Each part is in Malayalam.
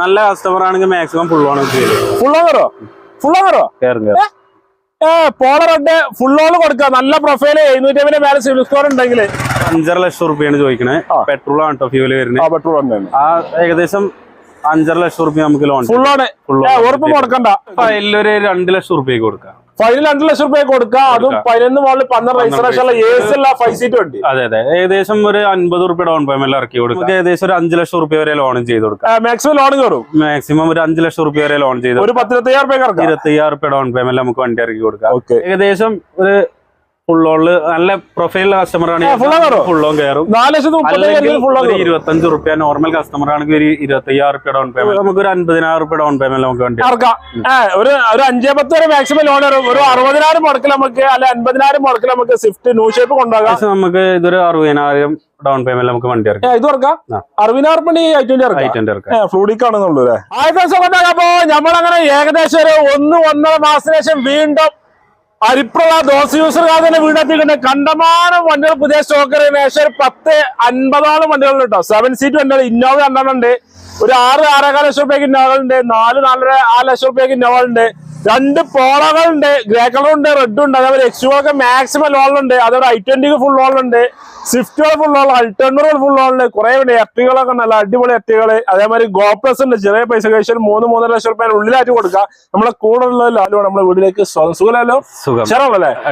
നല്ല കസ്റ്റമർ ആണെങ്കിൽ മാക്സിമം ഫുൾ ചെയ്യും. ഫുൾ ഓണറോ ഫുൾ ഓണറോ പോളർ റെഡ് ഫുൾ ഓൺ കൊടുക്കുക നല്ല പ്രൊഫൈൽ എഴുന്നൂറ്റി അമ്പതിന്റെ മേലെ സിവിൽ സ്കോർ ഉണ്ടെങ്കിൽ. അഞ്ചര ലക്ഷം റുപ്യാണ് ചോദിക്കണേ. പെട്രോൾ ആണ് കേട്ടോ ഫ്യൂൽ വരുന്നത്. ആ പെട്രോൾ തന്നെയാണ് ആ ഏകദേശം അഞ്ചര ലക്ഷം റുപ്യ നമുക്ക് ലോൺ ഫുൾ ഓൺ. ഉറപ്പ് കൊടുക്കണ്ട. എല്ലാവരും രണ്ട് ലക്ഷം റുപ്യക്ക് കൊടുക്കാം. ഫൈനൽ രണ്ട് ലക്ഷം റുപ്യ കൊടുക്കാം. അതും. പതിനൊന്ന് മോളിൽ പന്ത്രണ്ട് രജിസ്ട്രേഷൻ ഫൈവ് സീറ്റ് വണ്ടി അതെ അതെ. ഏകദേശം ഒരു അൻപത് റുപ്യ ഡൗൺ പേയ്മെന്റ് ഇറക്കി കൊടുക്കാം. ഏകദേശം ഒരു അഞ്ച് ലക്ഷം റുപ്യ വരെ ലോൺ ചെയ്ത് കൊടുക്കാം. മാക്സിമം ലോൺ കയറും മാക്സിമം ഒരു അഞ്ച് ലക്ഷം റുപ്യ വരെ ലോൺ ചെയ്ത് ഒരു പത്തിരുപത്തയ്യായിരം റുപ്യ ഇറക്കാം ഇരുപത്തി അയ്യായിരം റുപ്യ ഡൗൺ പേയ്മെന്റ് നമുക്ക് വണ്ടി ഇറക്കി കൊടുക്കാം. ഏകദേശം ഒരു ഓണിൽ നല്ല പ്രൊഫൈലുള്ള കസ്റ്റമർ ആണെങ്കിൽ on കയറും. ആണ് ഇരുപത്തഞ്ച് റുപ്യ നോർമൽ കസ്റ്റമർ ആണെങ്കിൽ ഒരു ഇരുപത്തി അയ്യായിരം റുപ്യ ഡൗൺ പേയ്മെന്റ് നമുക്ക് ഒരു അൻപതിനായിരം റുപ്യ ഡൗൺ പേയ്മെന്റ് നമുക്ക് വേണ്ടി ഒരു ഒരു അഞ്ചേ പത്ത് വരെ മാക്സിമം ലോൺ വരും. ഒരു അറുപതിനായിരം മുടക്കിൽ നമുക്ക് അല്ലെ അൻപതിനായിരം മുടക്കിൽ നമുക്ക് സ്വിഫ്റ്റ് ന്യൂ ഷേപ്പ് കൊണ്ടുപോകാം നമുക്ക് ഇതൊരു അറുപതിനായിരം ഡൗൺ പേയ്മെന്റ് നമുക്ക് വണ്ടി ഇറക്കാം. ഇത് ഇറക്കാം. അറുപതിനായിരം പണി ഐ ട്വന്റി ഇറക്കാം. ട്വന്റി ഇറക്കാം. ഫ്ലൂഡിക് ആണെന്നുള്ളൂ അല്ലേ? ആയിരത്തി അപ്പോ. നമ്മളങ്ങനെ ഏകദേശം ഒരു ഒന്ന് ഒന്നര മാസത്തിന് ശേഷം വീണ്ടും അരിപ്പുള്ള ദോസ് യൂസർക്കാർ തന്നെ വീണ്ടെത്തിയിട്ടുണ്ട് കണ്ടമാനം വണ്ടികൾ പുതിയ സ്റ്റോക്ക് ഏകദേശം പത്ത് അൻപതോളം വണ്ടികൾ കേട്ടോ. സെവൻ സീറ്റ് വണ്ടികൾ ഇന്നോവ രണ്ടെണ്ണം ഉണ്ട്. ഒരു ആറ് ആറേകാൽ ലക്ഷം റുപ്യക്ക് ഇന്നോവകളുണ്ട്. നാല് നാലര ആറ് ലക്ഷം റുപ്യക്ക് ഇന്നോവകളുണ്ട്. രണ്ട് പോളകളുണ്ട്. ഗ്രേ കളറുണ്ട് ഉണ്ട് റെഡ് ഉണ്ട്. അതേപോലെ എക്സുകളൊക്കെ മാക്സിമം ലോണുണ്ട് അതേപോലെ ഐ ട്വന്റിക്ക് ഫുൾ ലോണുണ്ട് സ്വിഫ്റ്റുകൾ ഫുൾ ലോൾ അൾട്ടർണറുകൾ ഫുൾ ലോണുണ്ട് കുറെ ഉണ്ട്. എർട്ടികളൊക്കെ നല്ല അടിപൊളി എർട്ടികൾ അതേമാതിരി ഗോപ്ലസ് ഉണ്ട്. ചെറിയ പൈസ കഴിച്ചാൽ മൂന്ന് മൂന്നര ലക്ഷം റുപ്യ ഉള്ളിലായിട്ട് കൊടുക്കാം നമ്മളെ കൂടെ ഉള്ള ലാലോ നമ്മുടെ വീട്ടിലേക്ക്. സുഖമല്ലോ സുഖം.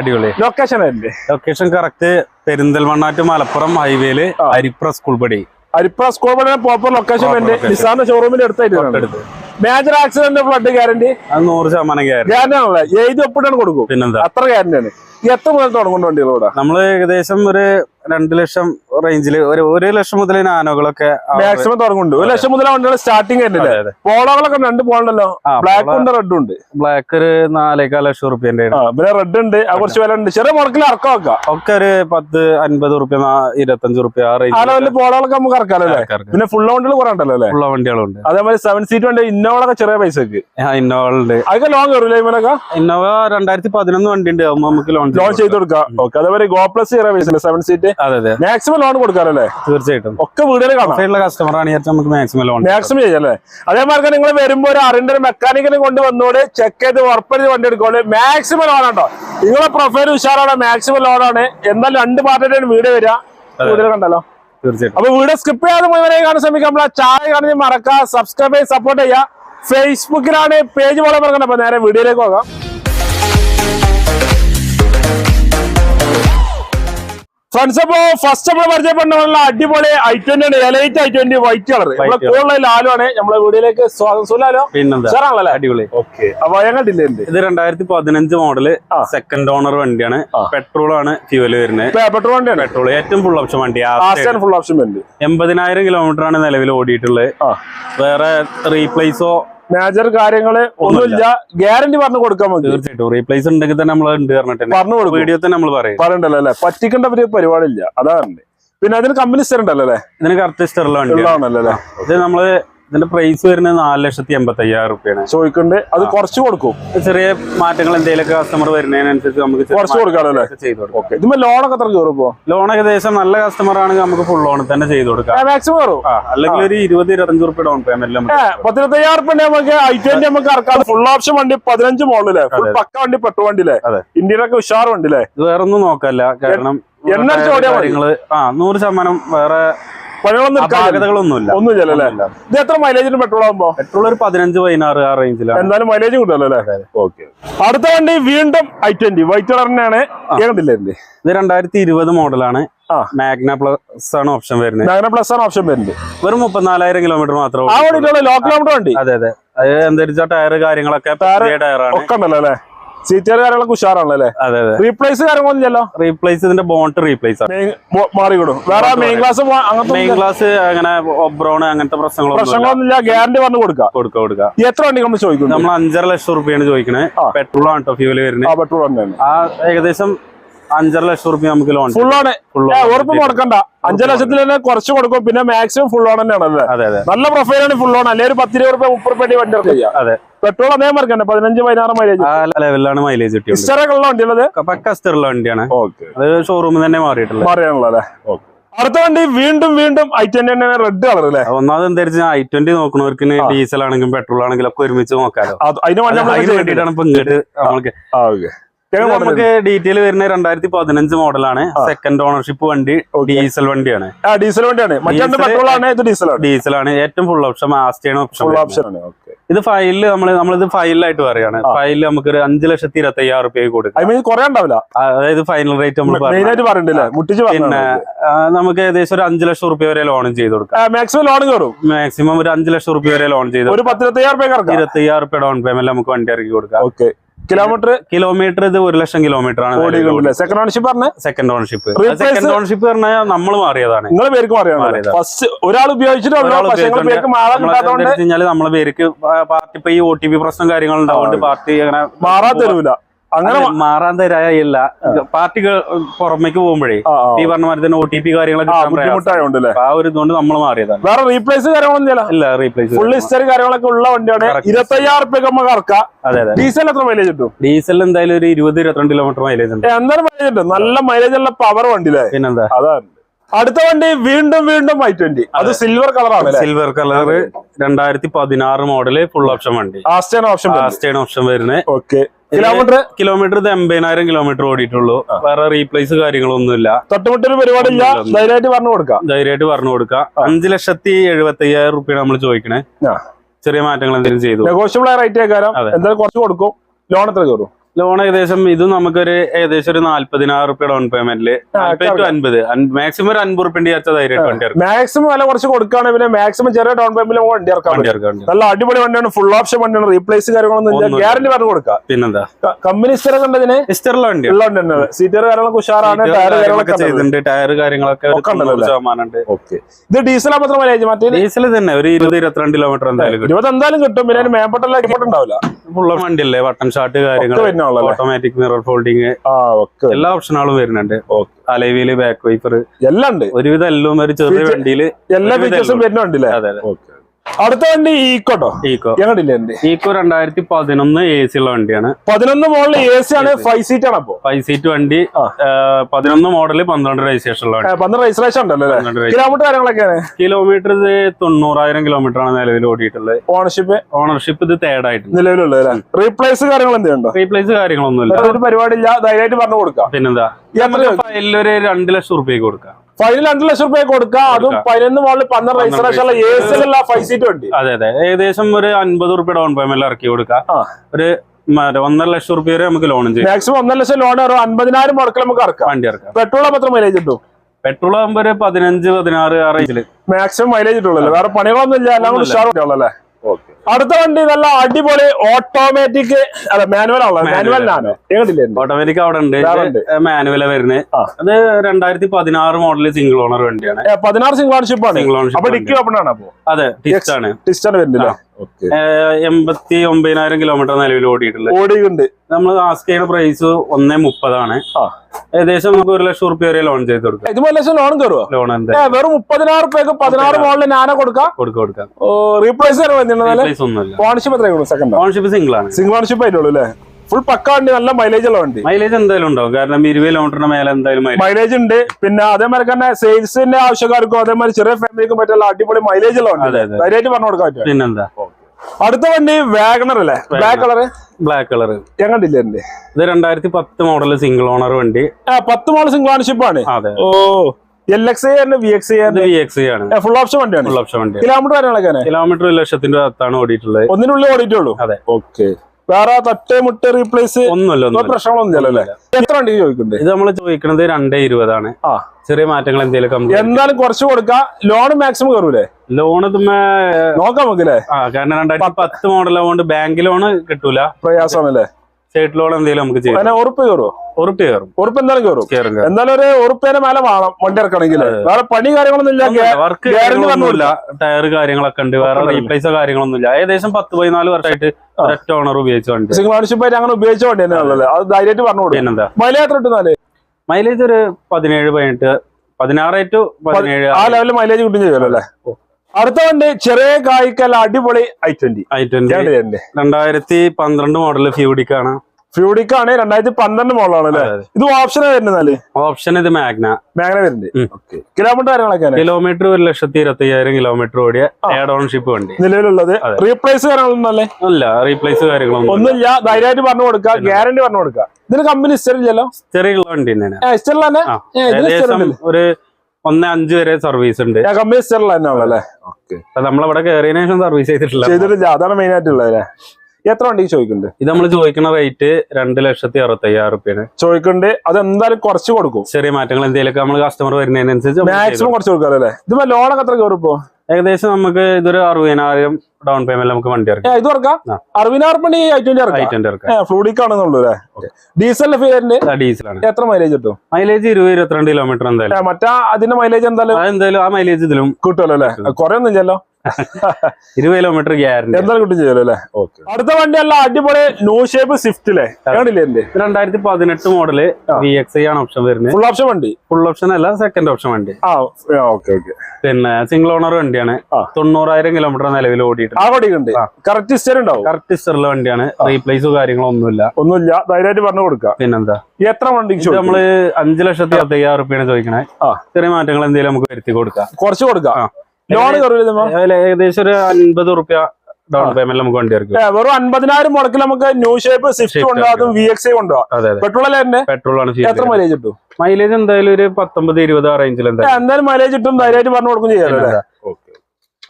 അടിപൊളി. ലൊക്കേഷൻ അല്ലേ? ലൊക്കേഷൻ കറക്റ്റ് പെരിന്തൽമണ്ണാറ്റ് മലപ്പുറം ഹൈവേയിൽ അരിപ്ര സ്കൂൾ പടി. അരിപ്ര സ്കൂൾ പടി പ്രോപ്പർ ലൊക്കേഷൻ നിസാറിന്റെ ഷോറൂമിന്റെ അടുത്തായിട്ട് തൊട്ടടുത്ത്. മേജർ ആക്സിഡന്റ് ഫ്ലഡ് ഗ്യാരണ്ടി നൂറ് ശതമാനം ഗ്യാരണ്ടി ഗ്യാരണ്ടി ആണല്ലേ. എഴുതി ഒപ്പിട്ടാണ് കൊടുക്കും? പിന്നെന്താ? അത്ര ഗ്യാരണ്ടി ആണ്. എത്ര മുതൽ തുടങ്ങുന്ന വണ്ടികളോടാ നമ്മൾ ഏകദേശം ഒരു രണ്ട് ലക്ഷം റേഞ്ചിൽ ഒരു ഒരു ലക്ഷം മുതൽ നാനോകളൊക്കെ മാക്സിമം തുടങ്ങുന്നുണ്ട്. ഒരു ലക്ഷം മുതൽ വണ്ടികൾ സ്റ്റാർട്ടിംഗ് തന്നെ പോളോകളൊക്കെ രണ്ട് പോളുണ്ടല്ലോ. ബ്ലാക്ക് ഉണ്ട് റെഡ് ഉണ്ട്. ബ്ലാക്ക് ഒരു നാലേക്കാൽ ലക്ഷം റുപ്യന്റെ പിന്നെ റെഡ് ഉണ്ട്. കുറച്ച് വില ഉണ്ട്. ചെറിയ മുടക്കിൽ ഇറക്കം വെക്കാം. ഒക്കെ ഒരു പത്ത് അൻപത് റുപ്യ ഇരുപത്തഞ്ച് റുപ്യ ആ റേഞ്ച് ലെവലിൽ പോളോകളൊക്കെ നമുക്ക് ഇറക്കാലോ പിന്നെ ഫുൾ വണ്ടികൾ കുറെ ഉണ്ടല്ലോ അല്ലേ? ഉള്ള വണ്ടികളുണ്ട്. അതേപോലെ സെവൻ സീറ്റ് വണ്ടി ഇന്നോവകളൊക്കെ ചെറിയ പൈസക്ക്. ഇന്നോവകളുണ്ട് അതൊക്കെ ലോങ് കയറൂലേ ഇവനൊക്കെ ഇന്നോവ രണ്ടായിരത്തി പതിനൊന്ന് വണ്ടി ഉണ്ട് നമുക്ക് ലോൺ ലോൺ ചെയ്ത് കൊടുക്കാം ഓക്കെ അതേമാതിരി ഗോ പ്ലസ് സെവൻ സീറ്റ് അതെ മാക്സിമം ലോൺ കൊടുക്കാറല്ലേ? തീർച്ചയായിട്ടും. ഒക്കെ വീടുകളിൽ കാണാം. കസ്റ്റമർ ആണ്. നമുക്ക് മാക്സിമം ലോൺ മാക്സിമം ചെയ്യല്ലേ അതേമാതിരി നിങ്ങൾ വരുമ്പോ ഒരു അറിന്റെ ഒരു മെക്കാനിക്കിനെ കൊണ്ട് വന്നോട് ചെക്ക് ചെയ്ത് ഉറപ്പിച്ച് വണ്ടി എടുക്കുള്ളൂ മാക്സിമം ലോൺ ആണോ? നിങ്ങളെ പ്രൊഫൈൽ ഉഷാറാണ്? മാക്സിമം ലോൺ ആണ്. എന്നാൽ രണ്ട് പാർട്ടിയുടെ വീട് വരിക. വീടുകൾ കണ്ടല്ലോ. തീർച്ചയായിട്ടും. അപ്പൊ വീഡിയോ സ്കിപ്പ് ചെയ്യാതെ മുഴുവനെ കാണാൻ ശ്രമിക്കാം നമ്മളെ ചായ കാണുന്നത് മറക്കുക സബ്സ്ക്രൈബ് ചെയ്ത് സപ്പോർട്ട് ചെയ്യുക. ഫേസ്ബുക്കിലാണ് പേജ് പോലെ പറഞ്ഞത് അപ്പൊ നേരെ വീഡിയോയിലേക്ക് പോകാം. ഫ്രണ്ട്സ് അപ്പോ ഫസ്റ്റ് നമ്മൾ പരിചയപ്പെടുന്ന നല്ല അടിപൊളി ഐ ട്വന്റി ആണ്. Elite I twenty white colour നമ്മളെ കൂടുതൽ ലാലു ആണ്. നമ്മളെ വീഡിയോയിലേക്ക് സ്വാഗതം. സുലാലോ പിന്നെന്താ? സാറാണല്ലേ അടിപൊളി. ഓക്കെ അപ്പൊ ഉണ്ട്. ഇത് രണ്ടായിരത്തി പതിനഞ്ച് മോഡൽ സെക്കൻഡ് ഓണർ വണ്ടിയാണ്. പെട്രോൾ ആണ് ഫ്യൂവൽ വരുന്നത്. പെട്രോൾ വണ്ടിയാണ്. പെട്രോൾ ഏറ്റവും ഫുൾ ഓപ്ഷൻ വണ്ടി. ഫുൾ ഓപ്ഷൻ വണ്ടി. എൺപതിനായിരം കിലോമീറ്റർ ആണ് നിലവിൽ ഓടിയിട്ടുള്ളത്. വേറെ റീപ്ലേസോ മേജർ കാര്യങ്ങൾ ഒന്നുമില്ല. ഗ്യാരണ്ടി പറഞ്ഞു കൊടുക്കാൻ മതി തീർച്ചയായിട്ടും. റീപ്ലേസ് ഉണ്ടെങ്കിൽ തന്നെ നമ്മൾ ഉണ്ട് പറഞ്ഞിട്ട് പറഞ്ഞു കൊടുക്കും. വീഡിയോ തന്നെ നമ്മൾ പറയും. പറയണ്ടല്ലോ അല്ലെ? പറ്റിക്കേണ്ട ഒരു പരിപാടിയില്ല. അതാണ്. പിന്നെ അതിന് കമ്പനി സ്ഥിരണ്ടല്ലോ അല്ലെ? ഇതിന് കറക്റ്റ് ഉള്ളതാണല്ലോ അല്ലേ? ഇത് നമ്മൾ ഇതിന്റെ പ്രൈസ് വരുന്നത് നാല് ലക്ഷത്തി എൺപത്തി അയ്യായിരം റുപ്യാണ്. ചോദിക്കുന്നുണ്ട് അത് കുറച്ച് കൊടുക്കും. ചെറിയ മാറ്റങ്ങൾ എന്തെങ്കിലുമൊക്കെ കസ്റ്റമർ വരുന്നതിനനുസരിച്ച് നമുക്ക് കുറച്ച്? മാറ്റങ്ങളൊക്കെ ചെയ്ത് കൊടുക്കാം. ഇതുമ്പോ ലോണൊക്കെ എത്ര കയറും ഇപ്പോ? ലോൺ ഏകദേശം നല്ല കസ്റ്റമർ ആണെങ്കിൽ നമുക്ക് ഫുൾ ലോൺ തന്നെ ചെയ്ത് കൊടുക്കാം. മാക്സിമം കയറും അല്ലെങ്കിൽ ഒരു ഇരുപത് ഇരുപത്തഞ്ച് റുപ്യ ഡൗൺ പേയ്മെന്റ് പത്തിരുപത്തയ്യായിരം റുപ്യ നമുക്ക് ഐ ട്വന്റി നമുക്ക് ഇറക്കാം ഫുൾ ഓപ്ഷൻ വണ്ടി പതിനഞ്ച് മോളിലെ പക്ക വണ്ടി പെട്ടു വണ്ടിയിലെ. ഇന്ത്യയിലൊക്കെ ഉഷാർ വണ്ടിയിലെ ഇത് വേറെ ഒന്നും നോക്കല്ല. കാരണം എണ്ണ ചോദ്യം ആ നൂറ് ശതമാനം വേറെ അപാകതകളൊന്നുമില്ല ഒന്നും ചെല്ലല്ലേ ഇത് എത്ര മൈലേജിന് പെട്രോൾ ആകുമ്പോ പെട്രോൾ ഒരു പതിനഞ്ച് പതിനാറ് ആ റേഞ്ചിലാണ് എന്തായാലും മൈലേജ് കിട്ടുമല്ലോ അല്ലേ? ഓക്കെ അടുത്ത വണ്ടി വീണ്ടും ഐ ട്വന്റി വൈറ്റ് കളറിനാണ് ഏകണ്ടില്ലേ ഇത്? രണ്ടായിരത്തി ഇരുപത് മോഡലാണ്. മാഗ്ന പ്ലസ് ആണ് ഓപ്ഷൻ വരുന്നത്. മാഗ്ന പ്ലസ് ആണ് ഓപ്ഷൻ വരുന്നത്. വെറും മുപ്പത്തിനാലായിരം കിലോമീറ്റർ മാത്രമേ ലോ കിലോമീറ്റർ വണ്ടി? അതെ അതെ. അത് എന്താ ടയർ കാര്യങ്ങളൊക്കെ ടയറാണ് ഒക്കെ ഉണ്ടല്ലോ അല്ലേ? സീറ്റുകൾ കാര്യങ്ങളൊക്കെ ഉഷാറാണല്ലോ അല്ലേ? അതെ അതെ. റീപ്ലേസ് കാര്യങ്ങളൊന്നുമില്ലല്ലോ? റീപ്ലേസ് ഇതിന്റെ ബോണ്ട് റീപ്ലേസ് മാറിവിടും വേറെ മെയിൻ ക്ലാസ് അങ്ങനത്തെ മെയിൻ ക്ലാസ് അങ്ങനെ ഒബ്രോണ് അങ്ങനത്തെ പ്രശ്നങ്ങളൊന്നും ഇല്ല. പ്രശ്നങ്ങളൊന്നും ഇല്ല ഗ്യാരണ്ടി വന്ന് കൊടുക്കാം. കൊടുക്കുക കൊടുക്കുക ഈ എത്ര വണ്ടി നമ്മൾ ചോദിക്കുന്നു നമ്മൾ അഞ്ചര ലക്ഷം റുപ്യാണ് ചോദിക്കണേ. പെട്രോൾ ആണ് കേട്ടോ ഫ്യൂൽ വരുന്നത്. പെട്രോൾ ആ ഏകദേശം അഞ്ചര ലക്ഷം റുപ്യ നമുക്ക് ലോൺ ഫുൾ ആണ്. ഉറപ്പ് കൊടുക്കണ്ട. അഞ്ചര ലക്ഷത്തിൽ തന്നെ കുറച്ച് കൊടുക്കും. പിന്നെ മാക്സിമം ഫുൾ ഓൺ തന്നെയാണ് അല്ലേ അതെ അതെ. നല്ല പ്രൊഫൈലാണ് ഫുൾ ഓൺ അല്ലെങ്കിൽ ഒരു പത്ത് റുപ്യ മുപ്പത് റുപ്യ വണ്ടി അതെ. പെട്രോൾ അതേ മാർക്ക് തന്നെ പതിനഞ്ച് പതിനാറ് മൈലേജ് ആ ലെവലിലാണ് മൈലേജ് കിട്ടിയത് വണ്ടിയുള്ളത് പക്ക അസ്റ്ററുള്ള വണ്ടിയാണ്. ഓക്കെ അത് ഷോറൂമിൽ തന്നെ മാറിയിട്ടുള്ളത്. ഓക്കെ അടുത്ത വണ്ടി വീണ്ടും വീണ്ടും ഐ ട്വന്റി തന്നെ റെഡ് കളർ അല്ലേ? ഒന്നാമത് എന്താ വെച്ചാൽ ഐ ട്വന്റി നോക്കുന്നവർക്ക് ഡീസൽ ആണെങ്കിലും പെട്രോൾ ആണെങ്കിലും ഒക്കെ ഒരുമിച്ച് നോക്കാലോ. അതിന്. വേണ്ടിയിട്ടാണ് ഇപ്പൊ ഇങ്ങോട്ട് നമ്മൾക്ക്. നമുക്ക് ഡീറ്റെയിൽ വരുന്ന രണ്ടായിരത്തി പതിനഞ്ച് മോഡലാണ് സെക്കൻഡ് ഓണർഷിപ്പ് വണ്ടി ഡീസൽ വണ്ടിയാണ്. ഡീസൽ വണ്ടിയാണ്. മറ്റേ പെട്രോൾ ആണ് ഇത് ഡീസൽ ആണ്. ഏറ്റവും ഫുൾ ഓപ്ഷൻ ആസ്റ്റിയാണ് ഓപ്ഷൻ ഓപ്ഷൻ ആണ് ഇത് ഫയലിൽ നമ്മൾ നമ്മളിത് ഫയലിലായിട്ട് പറയാണ് ഫയലിൽ നമുക്ക് ഒരു അഞ്ച് ലക്ഷത്തി ഇരുപത്തി അയ്യായിരം റുപ്യ കൊടുക്കാം കുറെ ഉണ്ടാവില്ല? അതായത് ഫൈനൽ റേറ്റ് നമ്മൾ പിന്നെ നമുക്ക് ഏകദേശം ഒരു അഞ്ച് ലക്ഷം റുപ്യ വരെ ലോൺ ചെയ്ത് കൊടുക്കാം. മാക്സിമം ലോൺ കയറും മാക്സിമം ഒരു അഞ്ച് ലക്ഷം റുപ്യ വരെ ലോൺ ചെയ്ത് ഒരു ഇരുപത്തി അയ്യായിരം റുപ്യ ഡൗൺ പേയ്മെന്റ് നമുക്ക് വണ്ടി ഇറക്കി കൊടുക്കാം. ഓക്കെ. കിലോമീറ്റർ കിലോമീറ്റർ ഇത് ഒരു ലക്ഷം കിലോമീറ്റർ ആണ്. സെക്കൻഡ് ഓണർഷിപ്പ് പറഞ്ഞ? സെക്കൻഡ് ഓണർഷിപ്പ് സെക്കൻഡ് ഓണർഷിപ്പ് പറഞ്ഞാൽ നമ്മൾ മാറിയതാണ്. നിങ്ങളെ പേർക്ക് ഫസ്റ്റ് ഒരാൾ ഉപയോഗിച്ചിട്ട് നമ്മളെ പേർക്ക് പാർട്ടി ഇപ്പൊ ഈ ഒ ടി പി പ്രശ്നം കാര്യങ്ങൾ ഉണ്ടാവുകൊണ്ട് പാർട്ടി അങ്ങനെ മാറാൻ തരൂല. അങ്ങനെ മാറാൻ തരായില്ല പാർട്ടികൾ പുറമേക്ക് പോകുമ്പോഴേ. ഈ പറഞ്ഞ മാതിരി തന്നെ ഒ ടി പി കാര്യങ്ങളൊക്കെ ആ ഒരു ഇതുകൊണ്ട് നമ്മൾ മാറിയതാണ്. വേറെ റീപ്ലേസ് കാര്യങ്ങളൊന്നും ഇല്ല റീപ്ലേസ് ഫുൾ ഹിസ്റ്ററി കാര്യങ്ങളൊക്കെ ഉള്ള വണ്ടിയാണ്. ഇരുപത്തയ്യായിരം റുപ്യക്ക് നമുക്ക് ഇറക്കാം അതെ അതെ. ഡീസൽ എത്ര മൈലേജ് കിട്ടും? ഡീസൽ എന്തായാലും ഒരു ഇരുപത് ഇരുപത്തിരണ്ട് കിലോമീറ്റർ മൈലേജ് ഉണ്ട്. എന്തായാലും മൈലേജ് ഉണ്ട്. നല്ല മൈലേജ് ഉള്ള പവർ വണ്ടിയില്ലേ? പിന്നെന്താ? അതാണ്. അടുത്ത വണ്ടി വീണ്ടും വീണ്ടും ഐ ട്വന്റി അത് സിൽവർ കളറാണ് ആണ് സിൽവർ കളർ രണ്ടായിരത്തി പതിനാറ് മോഡൽ ഫുൾ ഓപ്ഷൻ വണ്ടി. ആസ്റ്റേൺ ഓപ്ഷൻ ആസ്റ്റേൺ ഓപ്ഷൻ വരുന്നത്. Okay kilometre? കിലോമീറ്റർ ഇത് എൺപതിനായിരം കിലോമീറ്റർ ഓടിയിട്ടുള്ളൂ. വേറെ റീപ്ലേസ് കാര്യങ്ങളൊന്നുമില്ല. തൊട്ടുമുട്ടൊരു പരിപാടി ഇല്ല ധൈര്യമായിട്ട് പറഞ്ഞു കൊടുക്കാം. ധൈര്യമായിട്ട് പറഞ്ഞു കൊടുക്കാം. അഞ്ചു ലക്ഷത്തി എഴുപത്തി അയ്യായിരം റുപ്യ നമ്മൾ ചോദിക്കണേ ചെറിയ മാറ്റങ്ങൾ എന്തെങ്കിലും ചെയ്തു. നെഗോഷ്യബിൾ റേറ്റ് ആക്കാരം. എന്തായാലും കുറച്ച് കൊടുക്കും. ലോൺ എത്ര കയറും ലോൺ ഏകദേശം ഇത് നമുക്കൊരു ഏകദേശം ഒരു നാല്പതിനായിരം റുപ്യ ഡൗൺ പേയ്മെന്റിൽ അൻപത്. മാക്സിമം ഒരു അൻപത് വണ്ടി ഇറക്കാം മാക്സിമം വില കുറച്ച് കൊടുക്കുകയാണെങ്കിൽ പിന്നെ മാക്സിമം ചെറിയ ഡൗൺ പേയ്മെന്റ് വണ്ടി വണ്ടി ഇറക്കാം വണ്ടി നല്ല അടിപൊളി വണ്ടിയാണ് ഫുൾ ഓപ്ഷൻ വണ്ടിയാണ് റീപ്ലേസ് കാര്യങ്ങളൊന്നും ഇല്ല. ഗ്യാരണ്ടി പറഞ്ഞു കൊടുക്കാം. പിന്നെന്താ? കമ്പനി സ്ഥിരം കണ്ടതിന് ഉള്ള വണ്ടി സീറ്റർ കാര്യങ്ങളൊക്കെ ഉഷാറാണ് ടയർ കാര്യങ്ങളൊക്കെ ചെയ്തിട്ടുണ്ട്. ടയർ കാര്യങ്ങളൊക്കെ ഓക്കെ. ഇത് ഡീസൽ മാത്രം മൈലേജ് മറ്റേ ഡീസൽ തന്നെ ഒരു ഇരുപത് ഇരുപത്തിരണ്ട് കിലോമീറ്റർ എന്തായാലും കിട്ടും. ഇരുപത് എന്തായാലും കിട്ടും. പിന്നെ മേമ്പട്ടല്ല ഉണ്ടാവില്ല. ഫുള്ള വണ്ടിയല്ലേ? ബട്ടൺ ഷാട്ട് കാര്യങ്ങൾ ഓട്ടോമാറ്റിക് മിറർ ഫോൾഡിങ് എല്ലാ ഓപ്ഷനുകളും വരുന്നുണ്ട്. അലവിൽ ബാക്ക് വൈപ്പർ എല്ലാം ഉണ്ട്. ഒരുവിധം എല്ലാം ഒരു ചെറിയ വണ്ടിയിൽ എല്ലാ ഫീച്ചേഴ്സും വരുന്നുണ്ടല്ലേ അതെ അതെ. ഓക്കെ. അടുത്ത വണ്ടി ഈക്കോട്ടോ ഈക്കോ. ഞങ്ങളില്ലേ എന്റെ ഈക്കോ രണ്ടായിരത്തി പതിനൊന്ന് എ സി ഉള്ള വണ്ടിയാണ്. പതിനൊന്ന് മോഡൽ എ സി ആണ് ഫൈവ് സീറ്റ് ആണ് അപ്പൊ? ഫൈവ് സീറ്റ് വണ്ടി. പതിനൊന്ന് മോഡൽ പന്ത്രണ്ട് രജിസ്ട്രേഷൻ ഉള്ള വണ്ടി. പന്ത്രണ്ട് രജിസ്ട്രേഷൻ ഉണ്ടല്ലോ. കിലോമീറ്റർ കാര്യങ്ങളൊക്കെയാണ്? കിലോമീറ്റർ ഇത് തൊണ്ണൂറായിരം കിലോമീറ്റർ ആണ് നിലവിൽ ഓടിയിട്ടുള്ളത്. ഓണർഷിപ്പ് ഓണർഷിപ്പ് ഇത് തേർഡ് ആയിട്ട് നിലവിലുള്ള റീപ്ലേസ് കാര്യങ്ങൾ എന്തെയുണ്ടോ റീപ്ലേസ് കാര്യങ്ങളൊന്നുമില്ല. ഒരു പരിപാടി ഇല്ല ധൈര്യമായിട്ട് പറഞ്ഞു കൊടുക്കാം. പിന്നെന്താ? ഫയലിൽ ഒരു രണ്ട് ലക്ഷം റുപ്യക്ക് കൊടുക്കാം. ഫൈനൽ രണ്ട് ലക്ഷം രൂപ കൊടുക്കാം. അതും. പതിനൊന്ന് മോളിൽ പന്ത്രണ്ട് എ ഫൈവ് സീറ്റ് അതെ അതെ. ഏകദേശം ഒരു അൻപത് റുപ്യ ഡൗൺ പേയ്മെന്റ് ഇറക്കി കൊടുക്കാം. ഒരു ഒന്നര ലക്ഷം റുപ്യ വരെ നമുക്ക് ലോൺ ചെയ്യാം. മാക്സിമം ഒന്നര ലക്ഷം ലോൺ ഒരു അൻപതിനായിരം മുടക്കൽ നമുക്ക് ഇറക്കാം. വണ്ടി ഇറക്കാം. പെട്രോൾ എത്ര മൈലേജ് കിട്ടും? പെട്രോൾ ആകുമ്പോ ഒരു പതിനഞ്ച് പതിനാറ് ആ റേഞ്ചിൽ മാക്സിമം മൈലേജ് കിട്ടുള്ളൂ വേറെ പണികളൊന്നും ഇല്ല. എല്ലാം കൂടി ഉഷാർ കിട്ടുള്ളൂ അടുത്ത വണ്ടി നല്ല അടിപൊളി ഓട്ടോമാറ്റിക് അല്ല മാനുവൽ ആണല്ലോ. ആണ്. എങ്ങോട്ടില്ലേ ഓട്ടോമാറ്റിക് അവിടെ ഉണ്ട്. മാനുവല വരുന്നത്. അത് രണ്ടായിരത്തി പതിനാറ് മോഡൽ സിംഗിൾ ഓണർ വണ്ടിയാണ്. പതിനാറ് സിംഗിൾ ഓണർഷിപ്പ് ആണ്. സിംഗിൾ ഓണർഷിപ്പ് ഡിക്കി ഓപ്പൺ ആണ് അപ്പൊ? അതെ ടിസ്റ്റ് ആണ്. ടിസ്റ്റാണ് വരുന്നില്ല ഓക്കെ ഏഹ് എൺപത്തി ഒമ്പതിനായിരം കിലോമീറ്റർ നിലവിൽ ഓടിയിട്ടുള്ളത്. ഓടിയുണ്ട് നമ്മൾ ആസ്ക് ചെയ്യുന്ന പ്രൈസ് ഒന്നേ മുപ്പതാണ്. ഏകദേശം നമുക്ക് ഒരു ലക്ഷം റുപ്യ വരെ ലോൺ ചെയ്ത് കൊടുക്കാം. ഇത് ലക്ഷം ലോൺ കയറുമോ ലോൺ എന്താ വെറും മുപ്പതിനായിരം റുപ്യക്ക് പതിനാറ് മോളിൽ ഞാനെ കൊടുക്കാം. കൊടുക്കാം കൊടുക്കാം. റീപ്ലേസ് പ്രൈസ് ഒന്നുമില്ല. ഓണർഷിപ്പ് എത്ര സെക്കൻഡ് ഓൺഷിപ്പ് സിംഗിൾ ആണ്. സിംഗിൾ ഓണർഷിപ്പ് ആയിട്ടുള്ളൂ അല്ലേ? ഫുൾ പക്ക വണ്ടി നല്ല മൈലേജ് ഉള്ള വണ്ടി. മൈലേജ് എന്തായാലും ഉണ്ടാവും. കാരണം ഇരുപത് കിലോമീറ്ററിന് മേലെ എന്തായാലും മൈലേജ് ഉണ്ട്. പിന്നെ അതേമാതിരി തന്നെ സെയിൽസിന്റെ ആവശ്യക്കാർക്കും അതേമാതിരി ചെറിയ ഫാമിലിക്കും പറ്റുള്ള അടിപൊളി മൈലേജ് ഉള്ള വണ്ടി. ധൈര്യമായിട്ട് പറഞ്ഞു കൊടുക്കാൻ പറ്റും പിന്നെന്താ? അടുത്ത വണ്ടി വാഗണർ അല്ലേ? ബ്ലാക്ക് കളർ ബ്ലാക്ക് കളർ എന്റെ ഇത് രണ്ടായിരത്തി പത്ത് മോഡൽ സിംഗിൾ ഓണർ വണ്ടി. ആ പത്ത് മോഡൽ സിംഗിൾ ഓണർഷിപ്പ് ആണ്. ഓ. L X I V X ഇത് വി എക്സ് ആണ്. ഫുൾ ഓപ്ഷൻ വണ്ടിയാണ്. ഫുൾ ഓപ്ഷൻ വണ്ടി കിലോമീറ്റർ കാര്യങ്ങളൊക്കെ കിലോമീറ്റർ ഒരു ലക്ഷത്തിന്റെ അകത്താണ് ഓടിയിട്ടുള്ളത്. ഒന്നിനുള്ളിൽ ഓടിയിട്ടുള്ളൂ? അതെ. ഓക്കെ. വേറെ തട്ട് മുട്ട് റീപ്ലേസ് ഒന്നുമില്ല ഒന്നുമില്ല. പ്രശ്നങ്ങളൊന്നും ഇല്ലല്ലോ എത്ര വണ്ടി ചോദിക്കണ്ടേ ഇത് നമ്മൾ ചോദിക്കുന്നത് രണ്ടേ ഇരുപതാണ്. ആ. ചെറിയ മാറ്റങ്ങൾ എന്തെങ്കിലും എന്തായാലും കുറച്ച് കൊടുക്ക ലോൺ മാക്സിമം കയറൂലേ? ലോൺ നോക്കാം നമുക്കല്ലേ? ആ കാരണം രണ്ടായിരത്തി പത്ത് മോഡൽ ബാങ്ക് ലോൺ കിട്ടൂല. പ്രയാസമാണല്ലേ? സ്റ്റേറ്റ് ലോൺ എന്തെങ്കിലും നമുക്ക് ചെയ്യാം. അതിനെ ഉറപ്പ് കയറുമോ ഉറപ്പ് കയറും. ഉറപ്പ് എന്തായാലും കയറും. കയറും കയറും. എന്തായാലും ഒരു ഉറപ്പേനെ മേലെ വേണം വണ്ടി ഇറക്കണമെങ്കിൽ. വേറെ പണി കാര്യങ്ങളൊന്നും ഇല്ല. വർക്ക് കാര്യങ്ങളൊന്നുമില്ല ടയർ കാര്യങ്ങളൊക്കെ ഉണ്ട്. വേറെ ഒക്കെ കാര്യങ്ങളൊന്നും ഇല്ല. ഏകദേശം പത്ത് പതിനാല് വർഷമായിട്ട് ഒറ്റ ഓണർ ഉപയോഗിച്ച വണ്ടി. സിംഗിൾ ഓണർഷിപ്പ് ആയിട്ട് അങ്ങനെ ഉപയോഗിച്ച വണ്ടി തന്നെയാണല്ലോ അത് ധൈര്യമായിട്ട് പറഞ്ഞു കൊടുക്കും മൈലേജ് എത്ര കിട്ടുന്നാൽ മൈലേജ് ഒരു പതിനേഴ് പതിനെട്ട് പതിനാറ് ടു പതിനേഴ് ആ ലെവലിൽ മൈലേജ് കിട്ടും ചെയ്യുമല്ലോ അല്ലേ? അടുത്ത വണ്ടി ചെറിയ കായ്ക്കല്ല അടിപൊളി ഐ ട്വന്റി ഐ ട്വന്റി രണ്ടായിരത്തി പന്ത്രണ്ട് മോഡൽ ഫ്യൂഡിക്കാണ്. ഫ്യൂഡിക്കാണ് രണ്ടായിരത്തി പന്ത്രണ്ട് മോഡലാണ് അല്ലേ. ഇത് ഓപ്ഷൻ വരുന്നത് ഓപ്ഷൻ ഇത് മാഗ്ന മാഗ്ന വരുന്നത് കിലോമീറ്റർ കാര്യങ്ങളൊക്കെ കിലോമീറ്റർ ഒരു ലക്ഷത്തി ഇരുപത്തി അയ്യായിരം കിലോമീറ്റർ ഓടിയ ആഡ് ഓൺഷിപ്പ് വണ്ടി. നിലവിലുള്ളത്. റീപ്ലേസ് കാര്യങ്ങളൊന്നും അല്ലേ? അല്ല റീപ്ലേസ് കാര്യങ്ങളൊന്നും ഒന്നുമില്ല. ധൈര്യമായിട്ട് പറഞ്ഞു കൊടുക്കുക. ഗ്യാരണ്ടി പറഞ്ഞു കൊടുക്കുക. ഇതിന് കമ്പനി ഇസ്റ്ററില്ലല്ലോ ഉള്ള വണ്ടി തന്നെയാണ്. വണ്ടി തന്നെ? ആ, ഏ, ഇതിന് ഏകദേശം ഇസ്റ്ററിൽ ഒരു ഒന്ന് അഞ്ച് വരെ സർവീസ് ഉണ്ട്. കമ്പനി ഓക്കെ നമ്മളവിടെ കയറിയതിനു ശേഷം സർവീസ് ചെയ്തിട്ടില്ല. ചെയ്തിട്ടില്ല. അതാണ് മെയിൻ ആയിട്ടുള്ളത് അല്ലേ? എത്ര വണ്ടി ചോദിക്കുന്നുണ്ട്? ഇത് നമ്മൾ ചോദിക്കുന്ന റേറ്റ് രണ്ട് ലക്ഷത്തി അറുപത്തി അയ്യായിരം റുപ്യാണ് ചോദിക്കുന്നുണ്ട്. അത് എന്തായാലും കുറച്ച് കൊടുക്കും. ചെറിയ മാറ്റങ്ങൾ എന്തെങ്കിലും നമ്മൾ കസ്റ്റമർ വരുന്നതിനനുസരിച്ച് മാക്സിമം കുറച്ച് കൊടുക്കാറല്ലേ? ഇത് ലോണൊക്കെ എത്ര കയറും ഇപ്പോ? ഏകദേശം നമുക്ക് ഇതൊരു അറുപതിനായിരം ഡൗൺ പേയ്മെന്റ് നമുക്ക് വണ്ടി ഇറക്കാം. ഇത് ഇറക്കാം. അറുപതിനായിരം പണി ഐ ട്വന്റി ഇറക്കാം? ട്വന്റി ഇറക്കാം. ഫ്ലൂഡിക് ആണെന്നുള്ളൂ അല്ലേ? ഡീസലിന്റെ ഫിയറിന്റെ ആ, ഡീസലാണ് എത്ര മൈലേജ് കിട്ടും? മൈലേജ് ഇരുപത് ഇരുപത്തിരണ്ട് കിലോമീറ്റർ എന്തായാലും. മറ്റാ അതിന്റെ മൈലേജ് എന്തായാലും? എന്തായാലും ആ മൈലേജ് ഇതിലും കിട്ടുമല്ലോ അല്ലേ? കുറെ ഒന്നും ഇല്ലല്ലോ? ഇരുപത് കിലോമീറ്റർ ഗ്യാരണ്ടി എന്തായാലും കിട്ടും ചെയ്യാലോ അല്ലേ? അടുത്ത വണ്ടി അല്ല അടിപൊളി ന്യൂ ഷേപ്പ് സ്വിഫ്റ്റ് കണ്ടില്ലേ എന്റെ രണ്ടായിരത്തി പതിനെട്ട് മോഡൽ വി എക്സ് ഐ ആണ് ഓപ്ഷൻ വരുന്നത്. ഫുൾ ഓപ്ഷൻ വണ്ടി? ഫുൾ ഓപ്ഷൻ അല്ല സെക്കൻഡ് ഓപ്ഷൻ വണ്ടി. ആ ഓക്കെ ഓക്കെ. പിന്നെ സിംഗിൾ ഓണർ വണ്ടിയാണ്. തൊണ്ണൂറായിരം കിലോമീറ്റർ നിലവിൽ ഓടിയിട്ടുണ്ട്. കറക്റ്റ് സ്റ്റർ ഉണ്ടാവും? കറക്റ്റ് ഇസ്റ്ററുള്ള വണ്ടിയാണ്. റീപ്ലേസോ കാര്യങ്ങളോ ഒന്നുമില്ല. ഒന്നുമില്ല. ധൈര്യമായിട്ട് പറഞ്ഞു കൊടുക്കാം. പിന്നെന്താ? എത്ര വണ്ടി നമ്മൾ അഞ്ചു ലക്ഷത്തി ഇരുപത്തി അയ്യായിരം റുപ്യാണ് ചോദിക്കണേ ചെറിയ മാറ്റങ്ങൾ എന്തെങ്കിലും നമുക്ക് വരുത്തി കൊടുക്കാം. കുറച്ച് കൊടുക്കാം. ലോൺ ഏകദേശം ഒരു അൻപത് റുപ്യ ഡൗൺ പേയ്മെന്റ് നമുക്ക് വണ്ടി ഇറക്കും. വെറും അൻപതിനായിരം മുടക്കിൽ നമുക്ക് ന്യൂ ഷേപ്പ് സ്വിഫ്റ്റ് കൊണ്ടുപോകും വി എക്സ് കൊണ്ടുപോകാം പെട്രോൾ അല്ലേ പെട്രോൾ ആണ് എത്ര മൈലേജ് കിട്ടും? മൈലേജ് എന്തായാലും ഒരു പത്തൊമ്പത് ഇരുപത് ആ റേഞ്ചിൽ എന്തായാലും. മൈലേജ് കിട്ടും ധൈര്യമായിട്ട് പറഞ്ഞു കൊടുക്കും ചെയ്യാറില്ല അല്ലേ?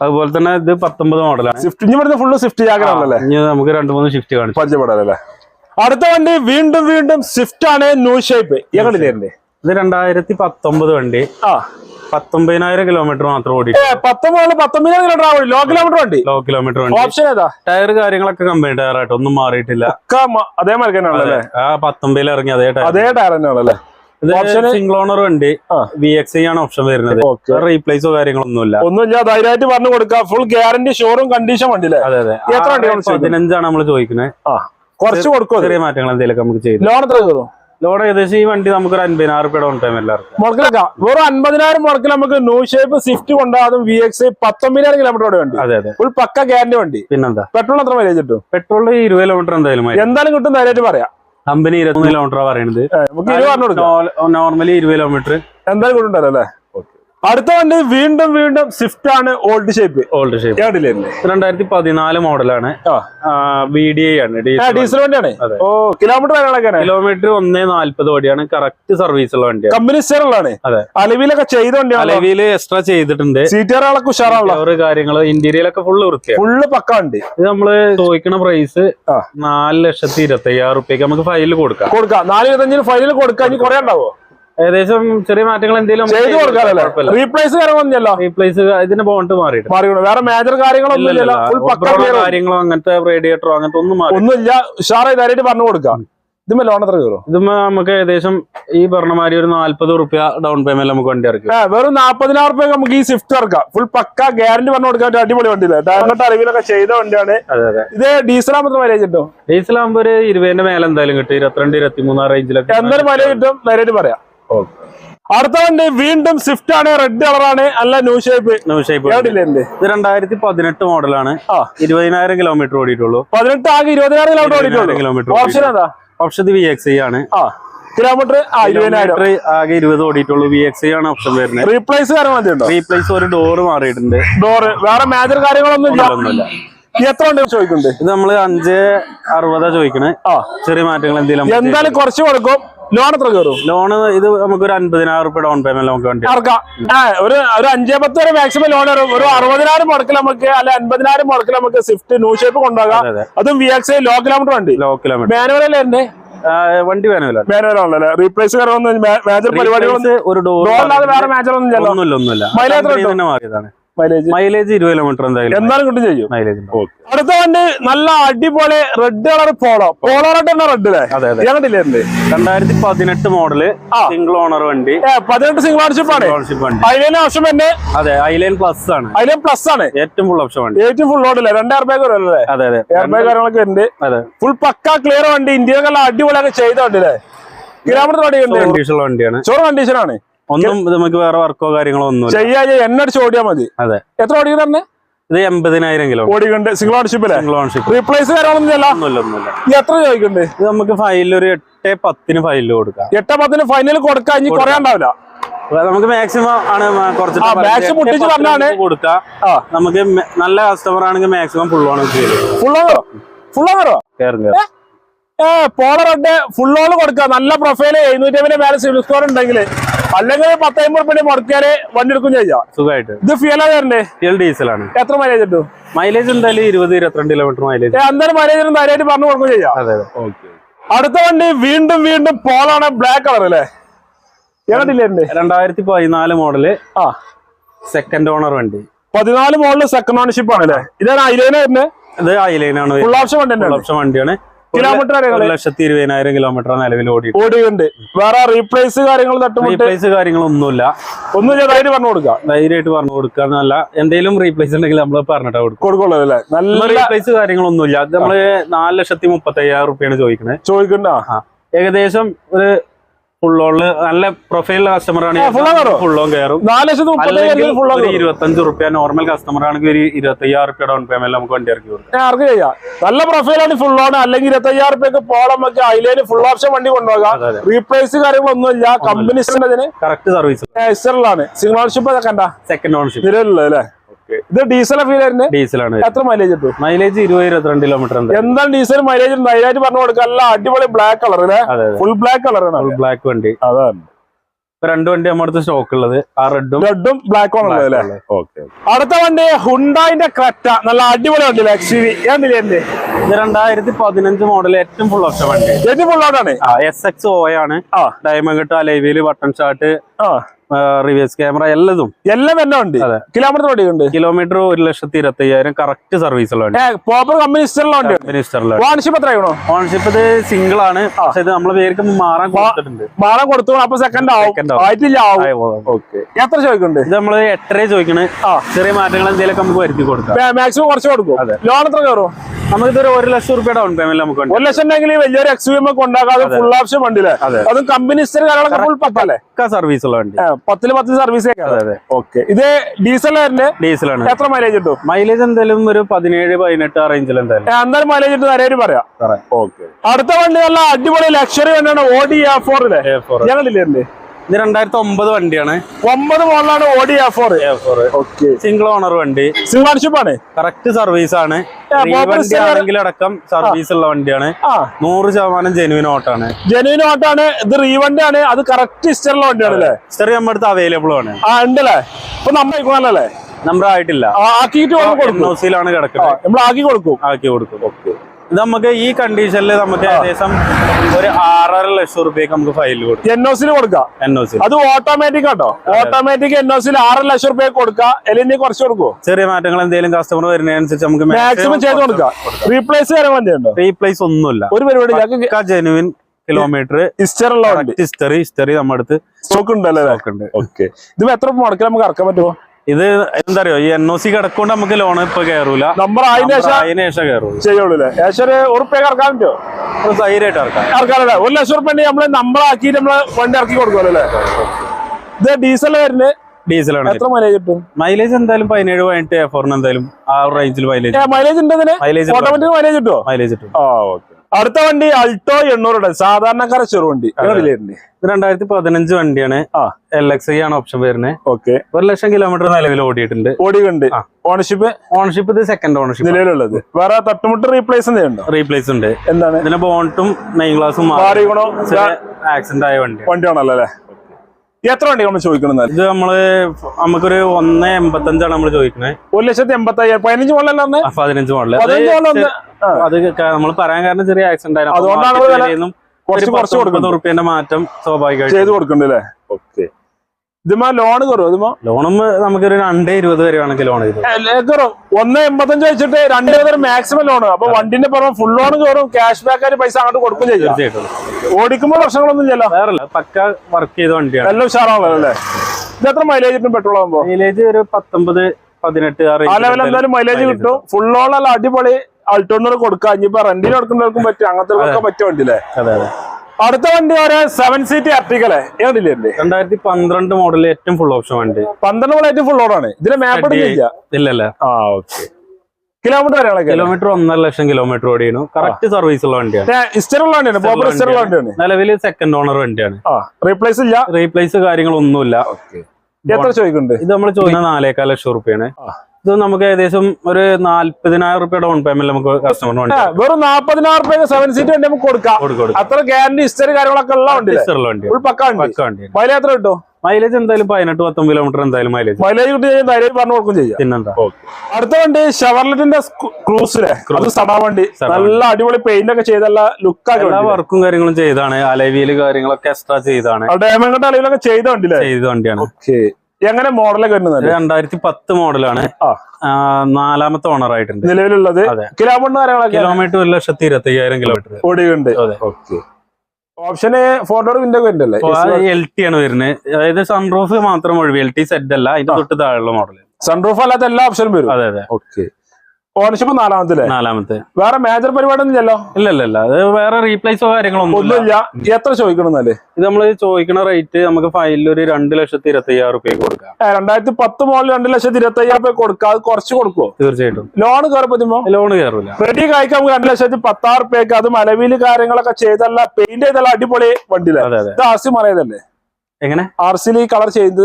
അതുപോലെ തന്നെ ഇത് പത്തൊമ്പത് മോഡലാണ് സ്വിഫ്റ്റ് ഇനി ഫുൾ ഫുള്ള് സ്വിഫ്റ്റ് ആകണമല്ലേ ഇനി നമുക്ക് രണ്ട് മൂന്ന് ഷിഫ്റ്റ് കാണിച്ചു. പരിചയപ്പെടാനല്ലേ അടുത്ത വണ്ടി വീണ്ടും വീണ്ടും സ്വിഫ്റ്റ് ആണ് ന്യൂ ഷേപ്പ്. എങ്ങനെയുണ്ട് ഇത് രണ്ടായിരത്തി പത്തൊമ്പത് വണ്ടി. ആ. പത്തൊമ്പതിനായിരം കിലോമീറ്റർ മാത്രം ഓടി പത്തൊമ്പത് പത്തൊമ്പതിനായിരം കിലോമീറ്റർ ആവും? ലോ കിലോമീറ്റർ വണ്ടി? ലോ കിലോമീറ്റർ വണ്ടി. ഓപ്ഷൻ ഏതാ? ടയർ കാര്യങ്ങളൊക്കെ കമ്പനി ടയർ ആയിട്ട് ഒന്നും മാറിയിട്ടില്ല. അതേമാതിരി തന്നെയാണല്ലേ ആ പത്തൊമ്പതിൽ ഇറങ്ങി അതേ ടയർ അതേ ടയർ തന്നെയാണല്ലേ single owner option- single owner വണ്ടി വി എക്സ് ഐ ആണ് ഓപ്ഷൻ വരുന്നത്. റീപ്ലേസോ കാര്യങ്ങളൊന്നുമില്ല. ഒന്നുമില്ല ധൈര്യമായിട്ട് പറഞ്ഞു കൊടുക്കാം. ഫുൾ ഗ്യാരണ്ടി ഷോറും കണ്ടീഷൻ വണ്ടി അതെ പതിനഞ്ചാണ് നമ്മൾ ചോദിക്കുന്നത്. കുറച്ച് കൊടുക്കും ചെറിയ മാറ്റങ്ങൾ എന്തെങ്കിലും നമുക്ക് ചെയ്തു ലോൺ എത്ര കയറും? ലോഡ് ഏകദേശം ഈ വണ്ടി നമുക്ക് ഒരു അൻപതിനായിരം രൂപ ഡൗൺ പേയ്മെന്റ് എല്ലാവർക്കും മുടക്കിലൊക്കെ വെറും അൻപതിനായിരം മുടക്കിൽ നമുക്ക് ന്യൂ ഷേപ്പ് സ്വിഫ്റ്റ് കൊണ്ടാകും വി എക്സ് പത്തൊമ്പതിനായിരം കിലോമീറ്റർ വണ്ടി. അതെ അതെ. ഫുൾ പക്ക ഗ്യാരണ്ടി വണ്ടി. പിന്നെന്താ? പെട്രോൾ എത്ര മൈലേജ് കിട്ടും? പെട്രോൾ ഇരുപത് കിലോമീറ്റർ എന്തായാലും എന്തായാലും കിട്ടും ധൈര്യമായിട്ട് പറയാം. കമ്പനി ഇരുപത്തി കിലോമീറ്റർ പറയുന്നത് നോർമലി ഇരുപത് കിലോമീറ്റർ എന്തായാലും കിട്ടുണ്ടല്ലോ അല്ലേ? അടുത്ത വണ്ടി വീണ്ടും വീണ്ടും സ്വിഫ്റ്റ് ആണ് ഓൾഡ് ഷേപ്പ് ഓൾഡ് ഷേപ്പ് രണ്ടായിരത്തി പതിനാല് മോഡലാണ്. ഡി ഐ ആണ് ഡീസൽ വണ്ടിയാണ്. ഓ കിലോമീറ്റർ കിലോമീറ്റർ ഒന്നേ നാല്പത് ഓടിയാണ് കറക്റ്റ് സർവീസ് ഉള്ള വണ്ടിയാണ്. കമ്പനി അതെ. അലവിലൊക്കെ ചെയ്ത വണ്ടിയാണ്? അലവിൽ എക്സ്ട്രാ ചെയ്തിട്ടുണ്ട്. സീറ്റുകാരൊക്കെ ഉഷാറാണല്ലോ? ഓരോ കാര്യങ്ങൾ ഇന്റീരിയലൊക്കെ ഫുള്ള് വൃത്തിയാണ്. ഫുള്ള് പക്ക വണ്ടി. ഇത് നമ്മൾ ചോദിക്കുന്ന പ്രൈസ്. നാല് ലക്ഷത്തി ഇരുപത്തി അയ്യായിരം റുപ്യക്ക് നമുക്ക് ഫയലിൽ കൊടുക്കാം. കൊടുക്കാം. നാല് ഇരുപത്തഞ്ചിന് ഫൈനൽ കൊടുക്കാൻ കുറെ ഉണ്ടാവോ? ഏകദേശം ചെറിയ മാറ്റങ്ങൾ എന്തെങ്കിലും ചെയ്ത് റീപ്ലേസ് കാര്യങ്ങളൊന്നുമില്ലല്ലോ റീപ്ലേസ് ഇതിന്റെ ബോണ്ട് മാറിയിട്ട് വേറെ മേജർ കാര്യങ്ങളൊന്നും കാര്യങ്ങളോ അങ്ങനത്തെ റേഡിയേറ്ററോ അങ്ങനത്തെ ഒന്നും മാറി ഒന്നുമില്ല. ഉഷാറായി ധൈര്യമായിട്ട് പറഞ്ഞു കൊടുക്കാം. ഇതുമ്മേ ലോൺ എത്ര കയറും? ഇത് നമുക്ക് ഏകദേശം ഈ പറഞ്ഞ മാതിരി ഒരു നാല്പത് റുപ്യ ഡൗൺ പേയ്മെന്റ് നമുക്ക് വണ്ടി ഇറക്കും. വെറും നാപ്പതിനായിരം റുപ്യ നമുക്ക് ഈ സ്വിഫ്റ്റ് ഇറക്കാം. ഫുൾ പക്ക ഗ്യാരണ്ടി പറഞ്ഞു കൊടുക്കാൻ പറ്റിയ അടിപൊളി വണ്ടിയില്ല? ഡയറിന്റെ അറിവിലൊക്കെ ചെയ്ത വണ്ടിയാണ്. ഇത് ഡീസൽ ആകുമ്പോൾ മൈലേജ് കിട്ടും? ഡീസൽ ആകുമ്പോൾ ഒരു ഇരുപതിന്റെ മേലെ എന്തായാലും കിട്ടും. ഇരുപത്തിരണ്ട് ഇരുപത്തി മൂന്നാം റേഞ്ചിലൊക്കെ എന്തായാലും മൈലേജ് കിട്ടും? നേരിട്ട് പറയാം. അടുത്ത വണ്ടി സ്വിഫ്റ്റ് ആണ് റെഡ് കളറാണ് അല്ല ന്യൂ ഷേപ്പ് ഷേപ്പ് എവിടെയില്ലേ ഇത് രണ്ടായിരത്തി പതിനെട്ട് മോഡലാണ് ആ. ഇരുപതിനായിരം കിലോമീറ്റർ ഓടിയിട്ടുള്ളൂ. പതിനെട്ട് ആകെ ഇരുപതിനായിരം കിലോമീറ്റർ ഓടിയിട്ടുള്ളൂ. കിലോമീറ്റർ ഓപ്ഷൻ ഏതാ? ഓപ്ഷൻ വി എക്സ് ആണ്. ആ. കിലോമീറ്റർ കിലോമീറ്റർ ആകെ ഇരുപത് ഓടിയിട്ടുള്ളൂ. വി എക്സ് ആണ് ഓപ്ഷൻ വരുന്നത്. റീപ്ലേസ് കാര്യം ഉണ്ടോ? റീപ്ലേസ് ഒരു ഡോറ് മാറിയിട്ടുണ്ട്. ഡോറ് വേറെ മേജർ കാര്യങ്ങളൊന്നും ഇല്ല എത്ര വണ്ടി ചോദിക്കുന്നുണ്ട്? ഇത് നമ്മൾ അഞ്ച് അറുപതാ ചോദിക്കണേ. ആ. ചെറിയ മാറ്റങ്ങൾ എന്തെങ്കിലും എന്തായാലും കുറച്ച് കൊടുക്കും. ലോൺ എത്ര കയറും? ലോണ് ഇത് നമുക്ക് ഒരു അൻപതിനായിരം റുപ്യ ഡൗൺ പേയ്മെന്റ് നമുക്ക് വണ്ടി ഒരു ഒരു അഞ്ചേ പത്ത് വരെ മാക്സിമം ലോൺ വരും. ഒരു അറുപതിനായിരം മുടക്കിൽ നമുക്ക് അല്ല അൻപതിനായിരം മുടക്കിൽ നമുക്ക് സ്വിഫ്റ്റ് ന്യൂ ഷേപ്പ് കൊണ്ടുപോകാം. അതെ വി എക്സ് ലോ കിലോമീറ്റർ വണ്ടി. ലോ കിലോമീറ്റർ മാനുവൽ അല്ലേ എന്റെ വണ്ടി മാനുവലാണ് മാനുവൽ ആണല്ലേ റീപ്ലേസ് മേജർ പരിപാടികളൊന്നും ഒരു ഡോർ വേറെ മേജർ ഒന്നും ഒന്നുമില്ല Company തന്നെ മാറിയതാണ്. മൈലേജ് മൈലേജ് ഇരുപത് കിലോമീറ്റർ എന്തായാലും എന്തായാലും കിട്ടും ചെയ്യും. മൈലേജ് അടുത്ത വണ്ടി നല്ല അടിപൊളി red colour Polo Polo red തന്നെ റെഡ് അല്ലേ? അതെ അതെ. രണ്ടായിരത്തി പതിനെട്ട് മോഡൽ സിംഗിൾ ഓണർ വണ്ടി. പതിനെട്ട് സിംഗിൾ ഓണർഷിപ്പ് ആണ്. അതിലെ ഓപ്ഷൻ തന്നെ അതെ ഐലൈൻ പ്ലസ് ആണ്. ഐലൈൻ പ്ലസ് ആണ്. ഏറ്റവും ഫുൾ ഓപ്ഷൻ വണ്ടി. ഏറ്റവും ഫുൾ ഓടില്ല രണ്ട് എയർ ബാഗ് അല്ലേ? അതെ അതെ. എയർ ബാഗ് കാര്യങ്ങളൊക്കെ ഉണ്ട്. അതെ. ഫുൾ പക്ക ക്ലിയർ വണ്ടി. ഇന്ത്യയിലൊക്കെ അടിപൊളിയൊക്കെ ചെയ്ത വണ്ടി അല്ലേ കിലോമീറ്റർ വണ്ടി കണ്ടീഷനുള്ള വണ്ടിയാണ്. ചോറ് കണ്ടീഷൻ ആണ്. ഒന്നും നമുക്ക് വേറെ വർക്കോ കാര്യങ്ങളോ ഒന്നും ചെയ്യാ എന്നടിച്ച് ഓടിയാൽ മതി. അതെ. എത്ര ഓടിക്കണം തന്നെ ഇത് എൺപതിനായിരം kilo. ഓടിക്കണ്ട്. Single ownership single ownership replace കാര്യങ്ങളൊന്നും ഇല്ല ഒന്നുമില്ല ഒന്നുമില്ല. എത്ര ചോദിക്കണ്ട്? ഇത് നമുക്ക് ഫൈനൽ ഒരു എട്ട് പത്തിന് ഫൈനൽ കൊടുക്കാം. എട്ട് പത്തിന് ഫൈനൽ കൊടുക്കാൻ ഇനി കുറയാണ്ടാവില്ല നമുക്ക് മാക്സിമം ആണ് കുറച്ച്. കൊടുക്കാം. നമുക്ക് നല്ല കസ്റ്റമർ ആണെങ്കിൽ മാക്സിമം ഫുൾ ഓൺ ഫുൾ ഓണറോ ഫുൾ കയറും പോളറുണ്ട് ഫുൾ ഓൺ കൊടുക്കുക നല്ല പ്രൊഫൈൽ എഴുന്നൂറ്റി അമ്പതിന്റെ മേലെ സിവിൽ സ്കോർ ഉണ്ടെങ്കിൽ അല്ലെങ്കിൽ പത്തമ്പത് റുപ്യ മുടക്കിയാൽ വണ്ടി എടുക്കും ചെയ്യാം. സുഖമായിട്ട്. ഇത് ഫിയലാ വരണ്ടേ? ഫ്യൂൽ ഡീസലാണ് എത്ര മൈലേജ് ഉണ്ട് മൈലേജ് എന്തായാലും ഇരുപത് ഇരുപത്തിരണ്ട് കിലോമീറ്റർ മൈലേജ് എന്തായാലും മൈലേജ് ധൈര്യമായിട്ട് പറഞ്ഞു കൊടുക്കും ചെയ്യാം. അതെ ഓക്കെ അടുത്ത വണ്ടി വീണ്ടും വീണ്ടും പോളാണ് ബ്ലാക്ക് കളർ അല്ലേ? രണ്ടായിരത്തി പതിനാല് മോഡൽ ആ. സെക്കൻഡ് ഓണർ വണ്ടി. പതിനാല് മോഡൽ സെക്കൻഡ് ഓണർഷിപ്പ് ആണ് അല്ലേ? ഇതാണ് ഐലൈന വരുന്നത്? ഇത് ഐലൈനാണ് ഫുൾ ഓപ്ഷൻ വണ്ടി ഫുൾ ഓപ്ഷൻ വണ്ടിയാണ്. കിലോമീറ്റർ ഒരു ലക്ഷത്തി ഇരുപതിനായിരം കിലോമീറ്റർ നിലവിൽ ഓടി ഓടിയുണ്ട് വേറെ റീപ്ലേസ് കാര്യങ്ങൾ റീപ്ലേസ് കാര്യങ്ങളൊന്നുമില്ല. ഒന്നും ധൈര്യം പറഞ്ഞു കൊടുക്കുക ധൈര്യമായിട്ട് പറഞ്ഞു കൊടുക്കാന്നല്ല എന്തെങ്കിലും റീപ്ലേസ് ഉണ്ടെങ്കിൽ നമ്മൾ പറഞ്ഞിട്ട് കൊടുക്കും കൊടുക്കുള്ളൂ അല്ലേ നല്ല റീപ്ലേസ് കാര്യങ്ങളൊന്നുമില്ല. നമ്മൾ നാല് ലക്ഷത്തി മുപ്പത്തി അയ്യായിരം റുപ്യാണ് ചോദിക്കുന്നത് ചോദിക്കണ്ട? ഏകദേശം ഒരു ഫുൾ ഓണിൽ നല്ല പ്രൊഫൈലുള്ള കസ്റ്റമർ ആണ്? ഫുൾ ഓൺ കയറും. ഇരുപത്തഞ്ച് റുപ്യ നോർമൽ കസ്റ്റമർ ആണെങ്കിൽ ഒരു ഇരുപത്തി അയ്യായിരം റുപ്യ ഡൗൺ പേയ്മെന്റ് നമുക്ക് വണ്ടി ഇറക്കി കൊടുക്കാം ചെയ്യാം. നല്ല പ്രൊഫൈലാണ് ഫുൾ ഓൺ അല്ലെങ്കിൽ ഇരുപത്തി അയ്യായിരം റുപ്യക്ക് പോളം വെച്ച് അതിലേന് ഫുൾ ഓപ്ഷൻ വണ്ടി കൊണ്ടുപോകാം. റീപ്ലേസ് കാര്യങ്ങളൊന്നും ഇല്ല കമ്പനി കറക്റ്റ് സർവീസ് ആണ് സിംഗിൾ ഓൺഷിപ്പ് കണ്ട? സെക്കൻഡ് ഓൺഷിപ്പ് നിലവിലുള്ളത് അല്ലേ? ഇത് ഡീസൽ ഡീസലാണ് എത്ര മൈലേജ് കിട്ടും? മൈലേജ് ഇരുപത് ഇരുപത്തിരണ്ട് കിലോമീറ്റർ എന്താണ് ഡീസൽ മൈലേജ് ധൈര്യമായിട്ട് പറഞ്ഞു കൊടുക്കുക അല്ല അടിപൊളി ബ്ലാക്ക് കളർ അല്ലേ? ഫുൾ ബ്ലാക്ക് കളറാണ് ഫുൾ ബ്ലാക്ക് വണ്ടി. അതാണ്. രണ്ട് വണ്ടി നമ്മുടെ സ്റ്റോക്ക് ഉള്ളത്. ആ റെഡും റെഡും ബ്ലാക്കും അല്ലേ? അടുത്ത വണ്ടി ഹുണ്ടായിന്റെ ക്രറ്റ നല്ല അടിപൊളി വണ്ടി എക്സ് വി ഏതില്ലേ എന്റെ ഇത് രണ്ടായിരത്തി പതിനഞ്ച് മോഡൽ ഏറ്റവും ഫുൾ ഓപ്ഷൻ വണ്ടി. ഏറ്റവും ഫുൾ ഓട്ടാണ് ആ എസ് എക്സ് ഓ ആണ്. ഡയമണ്ട് കിട്ടുക ലൈവിൽ ബട്ടൺ ഷാട്ട് ആ. റിവേഴ്സ് ക്യാമറ എല്ലതും. എല്ലാം എല്ലാം ഉണ്ട് കിലോമീറ്റർ ഓടിയുണ്ട് കിലോമീറ്റർ ഒരു ലക്ഷത്തി ഇരുപത്തി അയ്യായിരം കറക്റ്റ് സർവീസ് പ്രോപ്പർ കമ്പനി വണ്ടിയാണ് മിനിസ്റ്ററിലെ ഓണർഷിപ്പ് ഇത് സിംഗിൾ ആണ്. പക്ഷെ ഇത് നമ്മൾ പേർക്ക് മാറാൻ കൊടുത്തിട്ടുണ്ട്. മാറാൻ കൊടുത്തു അപ്പൊ സെക്കൻഡ് ആവും. ആയിട്ടില്ല എത്ര ചോദിക്കുന്നുണ്ട്? ഇത് നമ്മൾ എട്ടരേ ചോദിക്കണേ. ചെറിയ മാറ്റങ്ങൾ എന്തെങ്കിലും നമുക്ക് വരുത്തി കൊടുക്കാം. മാക്സിമം കുറച്ച് കൊടുക്കും. ലോൺ എത്ര കയറും? നമുക്കിതൊരു ഒരു ലക്ഷം റുപ്യ ഡൗൺ പേയ്മെന്റ് നമുക്ക് ഒരു ലക്ഷം ഉണ്ടെങ്കിൽ വലിയൊരു എക്സ് വി എം ഒക്കെ ഉണ്ടാക്കാതെ ഫുൾ ഓപ്ഷൻ വണ്ടിയിലെ. അത്. കമ്പനി കാര്യങ്ങളൊക്കെ ഫുൾ പത്തല്ലേ സർവീസ് ഉള്ള വണ്ടി. പത്തിൽ പത്ത് സർവീസ് ഓക്കെ ഇത് ഡീസൽ ഡീസലാണ് എത്ര മൈലേജ് കിട്ടും? മൈലേജ് എന്തായാലും ഒരു പതിനേഴ് പതിനെട്ട് ആ റേഞ്ചിൽ എന്തായാലും. എന്തായാലും മൈലേജ് കിട്ടും. നിരയിൽ പറയാം. ഓക്കെ അടുത്ത വണ്ടി നല്ല അടിപൊളി ലക്ഷറി വണ്ടിയാണ് ഓഡി എ A4. ഞങ്ങളില്ലേ ഇത് രണ്ടായിരത്തി ഒമ്പത് വണ്ടിയാണ്. ഒമ്പത് മോഡലാണ് Audi F four okay. Single owner വണ്ടി. സിംഗിൾ ആണ്. കറക്റ്റ് സർവീസ് ആണ്. proper ഈ വണ്ടി അടക്കം സർവീസ് ഉള്ള വണ്ടിയാണ്. നൂറ് ശതമാനം ജെനുവിൻ ഓട്ടാണ് ജെനുവിൻ ഓട്ടാണ് ഇത് റീവണ്ടി ആണ്. അത് കറക്റ്റ് ഇസ്റ്ററുള്ള വണ്ടിയാണ് അല്ലേ? ചെറിയ നമ്മുടെ അടുത്ത് അവൈലബിൾ ആണ്. ആ ഉണ്ടല്ലേ? ഇപ്പൊ നമ്മൾ നമ്പർ ആയിട്ടില്ല. ആക്കിയിട്ട് കൊടുക്കും. കിടക്കുന്നത്. നമ്മൾ ആക്കി കൊടുക്കും. ആക്കി കൊടുക്കും. ഇത് നമുക്ക് ഈ കണ്ടീഷനിൽ നമുക്ക് ഏകദേശം ഒരു ആറര ലക്ഷം റുപ്യക്ക് നമുക്ക് ഫയൽ കൊടുക്കാം. എൻ ഒ സിയിൽ കൊടുക്കാം? എൻ ഒ സി അത് automatic auto. Automatic N O സിയിൽ ആറ് ലക്ഷം റുപ്യ കൊടുക്കാം. അല്ലെങ്കിൽ കുറച്ച് കൊടുക്കുമോ ചെറിയ മാറ്റങ്ങൾ എന്തെങ്കിലും കസ്റ്റമർ വരുന്നതിനനുസരിച്ച് നമുക്ക് മാക്സിമം ചെയ്ത് കൊടുക്കാം. റീപ്ലേസ് ചെയ്യാൻ വണ്ടിയുണ്ടോ റീപ്ലേസ് ഒന്നുമില്ല. ഒരു പരിപാടി ജനുവിൻ കിലോമീറ്റർ ഹിസ്റ്ററി വണ്ടി. ഹിസ്റ്ററി ഹിസ്റ്ററി നമ്മുടെ അടുത്ത് സ്റ്റോക്ക് ഉണ്ടല്ലോ? stock ഉണ്ട്. ഓക്കെ ഇത് എത്ര മുടക്കി നമുക്ക് ഇറക്കാൻ പറ്റുമോ ഇത് എന്താ അറിയോ ഈ എൻ ഒ സി കിടക്കൊണ്ട് നമുക്ക് ലോൺ ഇപ്പൊ കയറൂല നമ്പർ അതിന് ശേഷം കയറൂല ചെയ്യുള്ളൂ ഒരു ഉറുപ്പ്യ ഇറക്കാൻ പറ്റുമോ അത് ധൈര്യമായിട്ട് ഇറക്കാം. ഇറക്കാനല്ലേ? ഒരു ലക്ഷം റുപ്യ നമ്മൾ നമ്പർ ആക്കിയിട്ട് നമ്മൾ വണ്ടി ഇറക്കി കൊടുക്കുമല്ലോ ഇത് ഡീസൽ വരുന്നത് ഡീസലാണ് എത്ര മൈലേജ് കിട്ടും? മൈലേജ് എന്തായാലും പതിനേഴ് പോയിന്റ് ഫോറിന് എന്തായാലും ആ റേഞ്ചിൽ മൈലേജ് മൈലേജ് ഉണ്ട് മൈലേജ് ഓട്ടോമാറ്റിക് മൈലേജ് കിട്ടുമോ മൈലേജ് കിട്ടും ഓക്കെ. അടുത്ത വണ്ടി അൾട്ടോ എണ്ണൂറ് സാധാരണക്കാരെ ചെറുവണ്ടി വണ്ടി. ഇത് രണ്ടായിരത്തി പതിനഞ്ച് വണ്ടിയാണ്. ആ. എൽ എക്സ് ഐ ആണ് ഓപ്ഷൻ വരുന്നത് ഓക്കെ ഒരു ലക്ഷം കിലോമീറ്റർ നിലവിൽ ഓടിയിട്ടുണ്ട്. ഓടിയുണ്ട് ഓണർഷിപ്പ് ഓണർഷിപ്പ് ഇത് സെക്കൻഡ് ഓണർഷിപ്പ് നിലവിലുള്ളത്. വേറെ തട്ടുമുട്ട് റീപ്ലേസ് ചെയ്യുന്നുണ്ടോ റീപ്ലേസ് ഉണ്ട്. എന്താണ്? ഇതിന്റെ ബോണ്ടും മെയിൻ ഗ്ലാസും ആക്സിഡന്റ് ആയ വണ്ടി വണ്ടിയാണല്ലോ അല്ലേ? എത്ര വണ്ടി നമ്മൾ ചോദിക്കണം ഇത് നമ്മൾ നമുക്കൊരു ഒന്ന് എൺപത്തഞ്ചാണ് നമ്മൾ ചോദിക്കുന്നത് ഒരു ലക്ഷത്തി എൺപത്തി അയ്യായിരം പതിനഞ്ച് മോഡലല്ലേ പതിനഞ്ച് മോഡൽ. പതിനഞ്ച് മോഡൽ. അത് നമ്മൾ പറയാൻ കാരണം ചെറിയ ആക്സിഡന്റ് ആയിരുന്നു. അതുകൊണ്ടാണ് കുറച്ച് കുറച്ച് കൊടുക്കുന്നത് റുപ്യന്റെ മാറ്റം സ്വാഭാവികമായിട്ട്. ചെയ്ത് കൊടുക്കണ്ട് അല്ലേ ഓക്കെ ഇതുമാ ലോൺ ഇതുമാ ലോണും നമുക്കൊരു രണ്ടേ ഇരുപത് വരെ ആണെങ്കിൽ ലോൺ കയറും ഒന്ന് എൺപത്തഞ്ച് വെച്ചിട്ട് രണ്ട് ഇരുപത് മാക്സിമം ലോൺ അപ്പൊ വണ്ടിന്റെ പുറമെ ഫുൾ ലോൺ കയറും ക്യാഷ് ബാക്ക് ആയിട്ട് പൈസ അങ്ങോട്ട് കൊടുക്കും ചെയ്യാം. തീർച്ചയായിട്ടും. ഓടിക്കുമ്പോൾ പ്രശ്നങ്ങളൊന്നും ചെയ്യല്ലോ വേറല്ല പക്ക വർക്ക് ചെയ്ത വണ്ടിയാണ്. എല്ലാം ഉഷാറാണല്ലോ അല്ലേ? ഇത് എത്ര മൈലേജ് കിട്ടും പെട്രോൾ ആകുമ്പോ മൈലേജ് ഒരു പത്തൊമ്പത് പതിനെട്ട് ആ ആ ലെവൽ എന്തായാലും മൈലേജ് കിട്ടും? ഫുൾ ലോൺ അല്ല അടിപൊളി അൾട്ടോണർ കൊടുക്കാം. ഇനിയിപ്പോ റെന്റിന് കൊടുക്കുന്നവർക്കും പറ്റും. അങ്ങനത്തെ പറ്റിയ വണ്ടിയില്ലേ? അടുത്ത വണ്ടി ഒരു സെവൻ സീറ്റ് അർട്ടിക്കലെ ഏതില്ലേ രണ്ടായിരത്തി പന്ത്രണ്ട് മോഡൽ ഏറ്റവും ഫുൾ ഓപ്ഷൻ വണ്ടി. പന്ത്രണ്ട് മോഡൽ ഏറ്റവും ഫുൾ ഓടാണ് ഇതിന് മാപ്പ് ഇല്ലല്ലേ ആ ഓക്കെ കിലോമീറ്റർ വരെയാണ് കിലോമീറ്റർ ഒന്നര ലക്ഷം കിലോമീറ്റർ ഓടിയാണ് കറക്റ്റ് സർവീസ് ഉള്ള വണ്ടിയാണ്. നിലവിൽ സെക്കൻഡ് ഓണർ വണ്ടിയാണ്. റീപ്ലേസ് ഇല്ല? റീപ്ലേസ് കാര്യങ്ങളൊന്നുമില്ല. എത്ര ചോദിക്കുന്നുണ്ട്? ഇത് നമ്മൾ ചോദിക്കുന്ന നാലേക്കാൽ ലക്ഷം റുപ്യാണ്. ഇത് നമുക്ക് ഏകദേശം ഒരു നാല്പതിനായിരം റുപ്യ ഡൗൺ പേയ്മെന്റ് നമുക്ക് കസ്റ്റമറിന് വേണ്ടി വെറും നാല്പതിനായിരം റുപ്യ സെവൻ സീറ്റ് വണ്ടി നമുക്ക് കൊടുക്കാം. അത്ര ഗ്യാരണ്ടി ഹിസ്റ്ററി കാര്യങ്ങളൊക്കെ ഉള്ള വണ്ടി. വണ്ടി മൈലേജ് എത്ര കിട്ടും? മൈലേജ് എന്തായാലും പതിനെട്ട് പത്തൊമ്പത് കിലോമീറ്റർ എന്തായാലും മൈലേജ് മൈലേജ് കിട്ടി കഴിഞ്ഞാൽ ധൈര്യം പറഞ്ഞു കൊടുക്കും ചെയ്യാം. പിന്നെന്താ? അടുത്ത വണ്ടി ഷെവർലെറ്റിന്റെ ക്രൂസിലെ സടാ വണ്ടി. നല്ല അടിപൊളി പെയിന്റ് ഒക്കെ ചെയ്തല്ല ലുക്കാക്കി എല്ലാ വർക്കും കാര്യങ്ങളും ചെയ്താണ്. അലവിയിൽ കാര്യങ്ങളൊക്കെ എക്സ്ട്രാ ചെയ്താണ്. ഡയമണ്ട് അലവിലൊക്കെ ചെയ്ത വണ്ടിയില്ലേ? ചെയ്ത വണ്ടിയാണ്. ഓക്കെ എങ്ങനെ മോഡലൊക്കെ വരുന്നത്? രണ്ടായിരത്തി പത്ത് മോഡലാണ് നാലാമത്തെ ഓണർ ആയിട്ടുണ്ട്. നിലവിലുള്ളത്. കിലോമീറ്റർ കാര്യങ്ങളൊക്കെ കിലോമീറ്റർ ഒരു ലക്ഷത്തി ഇരുപത്തി അയ്യായിരം കിലോമീറ്റർ ഓടിയുണ്ട്. ഓക്കെ. ഓപ്ഷന് ഫോർ ഡോർ വിൻഡോ വരുന്നല്ലേ എൽ ടി ആണ് വരുന്നത്. അതായത് സൺറൂഫ് മാത്രം ഒഴിവ്. എൽ ടി സെറ്റ് അല്ല. അതിന്റെ തൊട്ട് താഴെയുള്ള മോഡൽ സൺറൂഫ് അല്ലാത്ത എല്ലാ ഓപ്ഷനും വരും. അതെ അതെ. ഓക്കെ. ഓണർഷിപ്പ് നാലാമത്തെ നാലാമത്തെ. വേറെ മേജർ പരിപാടി ഒന്നുമില്ലല്ലോ ഇല്ല ഇല്ല ഇല്ല അത് വേറെ റീപ്ലേസോ കാര്യങ്ങളോ ഒന്നുമില്ല. എത്ര ചോദിക്കണമെന്നല്ലേ ഇത് നമ്മൾ ചോദിക്കുന്ന റേറ്റ് നമുക്ക് ഫൈനലിൽ ഒരു രണ്ട് ലക്ഷത്തി ഇരുപത്തി അയ്യായിരം റുപ്യ കൊടുക്കാം. രണ്ടായിരത്തി പത്ത് മോഡൽ രണ്ട് ലക്ഷത്തി ഇരുപത്തി അയ്യായിരം റുപ്യ കൊടുക്കുക അത് കുറച്ച് കൊടുക്കുവോ? തീർച്ചയായിട്ടും. ലോൺ കയറി ലോൺ കയറില്ല റെഡി കായ്ക്കാൻ നമുക്ക് രണ്ട് ലക്ഷത്തി പത്താറ് റുപ്യക്ക് അത് മലവിൽ കാര്യങ്ങളൊക്കെ ചെയ്തല്ല പെയിന്റ് ചെയ്തല്ല അടിപൊളി വണ്ടിയിലെ. ഇത് ആർ സി മാറിയതല്ലേ? എങ്ങനെ? ആർ ഈ കളർ ചെയ്ത്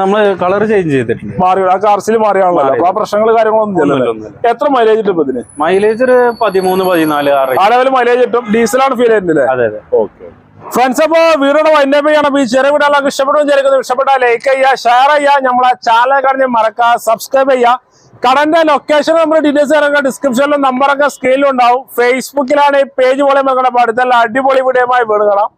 നമ്മൾ കളർ ചേഞ്ച് ചെയ്തിട്ടുണ്ട്. മാറി ആ ആർ സിയിൽ മാറിയാണല്ലോ അപ്പൊ ആ പ്രശ്നങ്ങൾ കാര്യങ്ങളൊന്നും എത്ര മൈലേജ് കിട്ടും ഇതിന്? മൈലേജ് ഒരു പതിമൂന്ന് പതിനാല് ആ ലെവൽ മൈലേജ് കിട്ടും. ഡീസലാണ് ഫീൽ ചെയ്യുന്നില്ലേ അതെ അതെ. ഓക്കെ ഫ്രണ്ട്സ് അപ്പോ വീടിനോട് വൈൻഡപ്പ് ചെയ്യണം. ഈ ചെറിയ വീടുകളൊക്കെ ഇഷ്ടപ്പെടും ചെറിയ ഇഷ്ടപ്പെട്ടാൽ ലൈക്ക് ചെയ്യുക ഷെയർ ചെയ്യുക. നമ്മളെ ചാനൽ കഴിഞ്ഞ് മറക്കുക സബ്സ്ക്രൈബ് ചെയ്യുക. കടന്റെ ലൊക്കേഷൻ നമ്മൾ ഡീറ്റെയിൽസ് ഇറങ്ങുക ഡിസ്ക്രിപ്ഷനിലും നമ്പറൊക്കെ സ്ക്രീനിലും ഉണ്ടാവും. ഫേസ്ബുക്കിലാണ് ഈ പേജ് പോലെ അപ്പൊ അടുത്തുള്ള അടിപൊളി വീഡിയോയുമായി വീടുകളാം